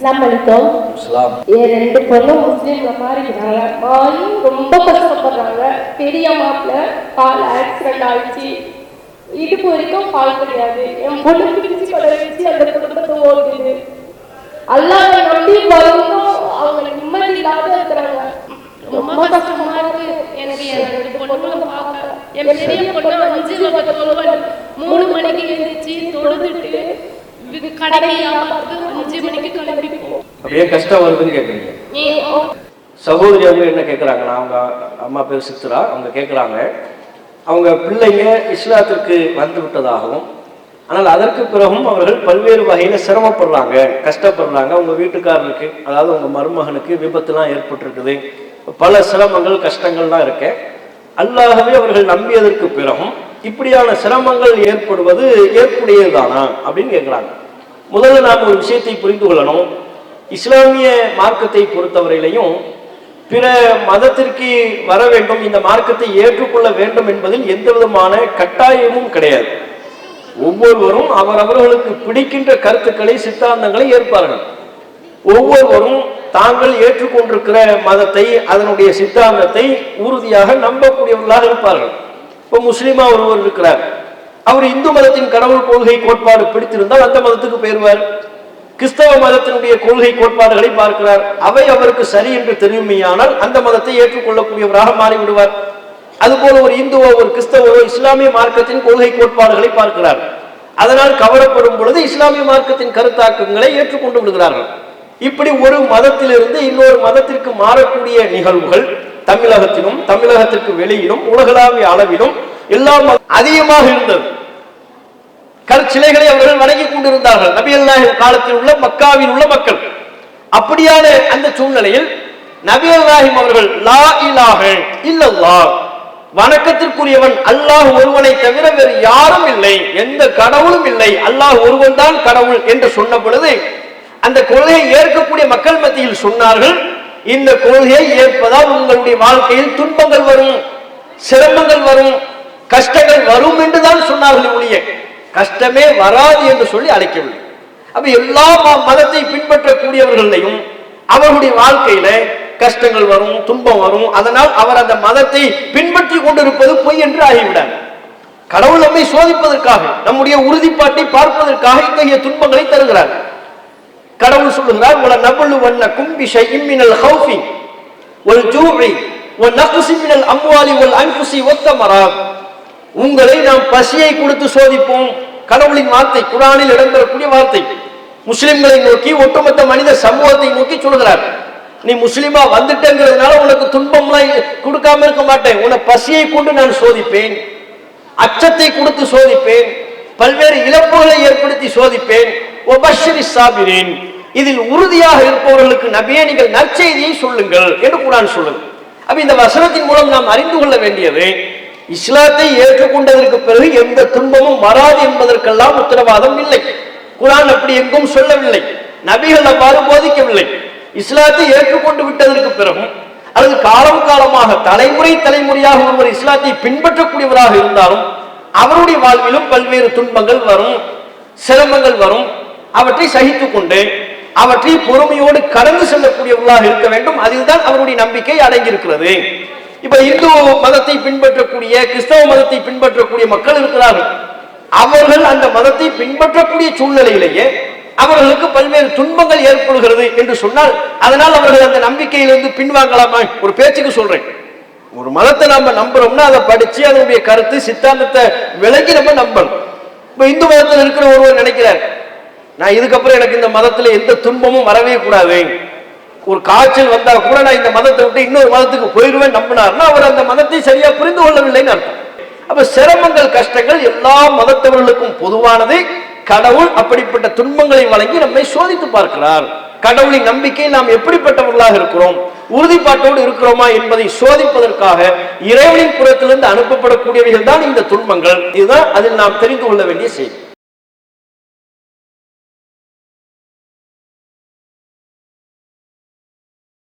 அஸ்ஸலாமு என் ரெண்டு பொண்ணும் முஸ்லீம்ல மாறிக்கிறாங்க ரொம்ப கஷ்டப்படுறாங்க. பெரிய மாப்பிள்ள கால் ஆக்சிடென்ட் ஆயிடுச்சு. இடுப்பு வரைக்கும் கால் கிடையாது. என் பொண்ணு பிடிச்சி வச்சு அந்த குடும்பத்தை ஓடுது. அல்லாத நம்பி வந்தும் அவங்க நிம்மதி இல்லாத இருக்கிறாங்க. ரொம்ப கஷ்டமா இருக்கு. எனக்கு என் ரெண்டு பொண்ணுங்களை பார்க்க. என் பெரிய பொண்ணு அஞ்சு மூணு மணிக்கு எழுந்திரிச்சு தொழுதுட்டு அப்படியே கஷ்டம் வருதுன்னு கேட்குறீங்க நீ சகோதரி அவங்க என்ன கேட்குறாங்கன்னா அவங்க அம்மா பேர் சித்ரா அவங்க கேட்குறாங்க அவங்க பிள்ளைங்க இஸ்லாத்திற்கு வந்து விட்டதாகவும் ஆனால் அதற்கு பிறகும் அவர்கள் பல்வேறு வகையில் சிரமப்படுறாங்க கஷ்டப்படுறாங்க. அவங்க வீட்டுக்காரருக்கு அதாவது உங்க மருமகனுக்கு விபத்துலாம் ஏற்பட்டிருக்குது. பல சிரமங்கள் கஷ்டங்கள்லாம் இருக்கு. அல்லாகவே அவர்கள் நம்பியதற்கு பிறகும் இப்படியான சிரமங்கள் ஏற்படுவது ஏற்புடையதுதானா அப்படின்னு கேட்குறாங்க. முதல்ல நாம் ஒரு விஷயத்தை புரிந்து கொள்ளணும். இஸ்லாமிய மார்க்கத்தை பொறுத்தவரையிலையும் பிற மதத்திற்கு வர வேண்டும் இந்த மார்க்கத்தை ஏற்றுக்கொள்ள வேண்டும் என்பதில் எந்த விதமான கட்டாயமும் கிடையாது. ஒவ்வொருவரும் அவரவர்களுக்கு பிடிக்கின்ற கருத்துக்களை சித்தாந்தங்களை ஏற்பார்கள். ஒவ்வொருவரும் தாங்கள் ஏற்றுக்கொண்டிருக்கிற மதத்தை அதனுடைய சித்தாந்தத்தை உறுதியாக நம்பக்கூடியவர்களாக இருப்பார்கள். இப்போ முஸ்லீமா ஒருவர் இருக்கிறார். அவர் இந்து மதத்தின் கடவுள் கொள்கை கோட்பாடு பிடித்திருந்தால் அந்த மதத்துக்கு போயிருவார். கிறிஸ்தவ மதத்தினுடைய கொள்கை கோட்பாடுகளை பார்க்கிறார். அவை அவருக்கு சரி என்று தெரியுமையானால் அந்த மதத்தை ஏற்றுக்கொள்ளக்கூடியவராக மாறிவிடுவார். அதுபோல ஒரு இந்துவோ ஒரு கிறிஸ்தவோ இஸ்லாமிய மார்க்கத்தின் கொள்கை கோட்பாடுகளை பார்க்கிறார். அதனால் கவரப்படும் பொழுது இஸ்லாமிய மார்க்கத்தின் கருத்தாக்கங்களை ஏற்றுக்கொண்டு விடுகிறார்கள். இப்படி ஒரு மதத்திலிருந்து இன்னொரு மதத்திற்கு மாறக்கூடிய நிகழ்வுகள் தமிழகத்திலும் தமிழகத்திற்கு வெளியிலும் உலகளாவிய அளவிலும் எல்லாம் அதிகமாக இருந்தது. கற்சிலைகளை அவர்கள் வணங்கி கொண்டிருந்தார்கள். நபிகள் காலத்தில் உள்ள மக்காவில் உள்ள மக்கள். அப்படியான அந்த சூழ்நிலையில் நபிகள் நாயகம் அவர்கள் லா இலாஹ இல்லல்லா வணக்கத்திற்குரியவன் அல்லாஹ் ஒருவனை தவிர வேறு யாரும் இல்லை. எந்த கடவுளும் இல்லை. அல்லாஹ் ஒருவன் தான் கடவுள் என்று சொன்ன பொழுது அந்த கொள்கையை ஏற்கக்கூடிய மக்கள் மத்தியில் சொன்னார்கள். இந்த கொள்கையை ஏற்பதால் உங்களுடைய வாழ்க்கையில் துன்பங்கள் வரும் சிரமங்கள் வரும் கஷ்டங்கள் வரும் என்றுதான் சொன்னார்கள் ஒழிய கஷ்டமே வராது என்று சொல்லி அழைக்கவில்லை. அப்ப எல்லா மதத்தை பின்பற்றக்கூடியவர்களையும் அவருடைய வாழ்க்கையில கஷ்டங்கள் வரும் துன்பம் வரும். அதனால் அவர் அந்த மதத்தை பின்பற்றி கொண்டிருப்பது பொய் என்று ஆகிவிடார். கடவுள் நம்மை சோதிப்பதற்காக நம்முடைய உறுதிப்பாட்டை பார்ப்பதற்காக இத்தகைய துன்பங்களை தருகிறார். கடவுள் சொல்லுகிறார் உல நபுலு வண்ணக்கும் கும்பிஷை இம்மினல் ஹௌஃபி வல் ஜூஇ வல் நக்ஸி மினல் அம்வாலி அன்புசி அன்ஃபுஸி மரம் உங்களை நாம் பசியை கொடுத்து சோதிப்போம். கடவுளின் வார்த்தை குரானில் இடம்பெறக்கூடிய வார்த்தை. முஸ்லிம்களை நோக்கி ஒட்டுமொத்த மனித சமூகத்தை நோக்கி சொல்கிறார் நீ முஸ்லிமா வந்துட்டேங்கிறதுனால உனக்கு துன்பம்லாம் கொடுக்காம இருக்க மாட்டேன். உன்னை பசியை கொண்டு நான் சோதிப்பேன். அச்சத்தை கொடுத்து சோதிப்பேன். பல்வேறு இழப்புகளை ஏற்படுத்தி சோதிப்பேன். ஒபஷரி சாபிரேன். இதில் உறுதியாக இருப்பவர்களுக்கு நபியே நீங்கள் நற்செய்தியை சொல்லுங்கள் என்று குரான் சொல்லுங்கள் அப்ப இந்த வசனத்தின் மூலம் நாம் அறிந்து கொள்ள வேண்டியது இஸ்லாத்தை ஏற்றுக்கொண்டதற்கு பிறகு எந்த துன்பமும் வராது என்பதற்கெல்லாம் உத்தரவாதம் இல்லை. குரான் அப்படி எங்கும் சொல்லவில்லை. நபிகள் அவ்வாறு போதிக்கவில்லை. இஸ்லாத்தை ஏற்றுக்கொண்டு விட்டதற்கு பிறகும் அல்லது காலம் காலமாக தலைமுறை தலைமுறையாக ஒருவர் இஸ்லாத்தை பின்பற்றக்கூடியவராக இருந்தாலும் அவருடைய வாழ்விலும் பல்வேறு துன்பங்கள் வரும் சிரமங்கள் வரும். அவற்றை சகித்துக் கொண்டு அவற்றை பொறுமையோடு கடந்து செல்லக்கூடியவர்களாக இருக்க வேண்டும். அதில்தான் அவருடைய நம்பிக்கை அடங்கியிருக்கிறது. இப்ப இந்து மதத்தை பின்பற்றக்கூடிய கிறிஸ்தவ மதத்தை பின்பற்றக்கூடிய மக்கள் இருக்கிறார்கள். அவர்கள் அந்த மதத்தை பின்பற்றக்கூடிய சூழ்நிலையிலேயே அவர்களுக்கு பல்வேறு துன்பங்கள் ஏற்படுகிறது என்று சொன்னால் அதனால் அவர்கள் அந்த நம்பிக்கையிலிருந்து பின்வாங்கலாமா? ஒரு பேச்சுக்கு சொல்றேன். ஒரு மதத்தை நம்ம நம்புறோம்னா அதை படிச்சு அதனுடைய கருத்து சித்தாந்தத்தை விளங்கி நம்ம நம்பணும். இப்ப இந்து மதத்தில் இருக்கிற ஒருவர் நினைக்கிறார் நான் இதுக்கப்புறம் எனக்கு இந்த மதத்தில் எந்த துன்பமும் வரவே கூடாது. ஒரு காய்ச்சல் வந்தால் கூட நான் இந்த மதத்தை விட்டு இன்னொரு மதத்துக்கு போயிடுவேன் நம்பினார்னா அவர் அந்த மதத்தை சரியாக புரிந்து கொள்ளவில்லைன்னு அர்த்தம். அப்போ சிரமங்கள் கஷ்டங்கள் எல்லா மதத்தவர்களுக்கும் பொதுவானது. கடவுள் அப்படிப்பட்ட துன்பங்களை வழங்கி நம்மை சோதித்து பார்க்கிறார். கடவுளின் நம்பிக்கை நாம் எப்படிப்பட்டவர்களாக இருக்கிறோம்? உறுதிப்பாட்டோடு இருக்கிறோமா என்பதை சோதிப்பதற்காக இறைவனின் புறத்திலிருந்து அனுப்பப்படக்கூடியவைகள் தான் இந்த துன்பங்கள். இதுதான் அதில் நாம் தெரிந்து கொள்ள வேண்டிய செய்தி.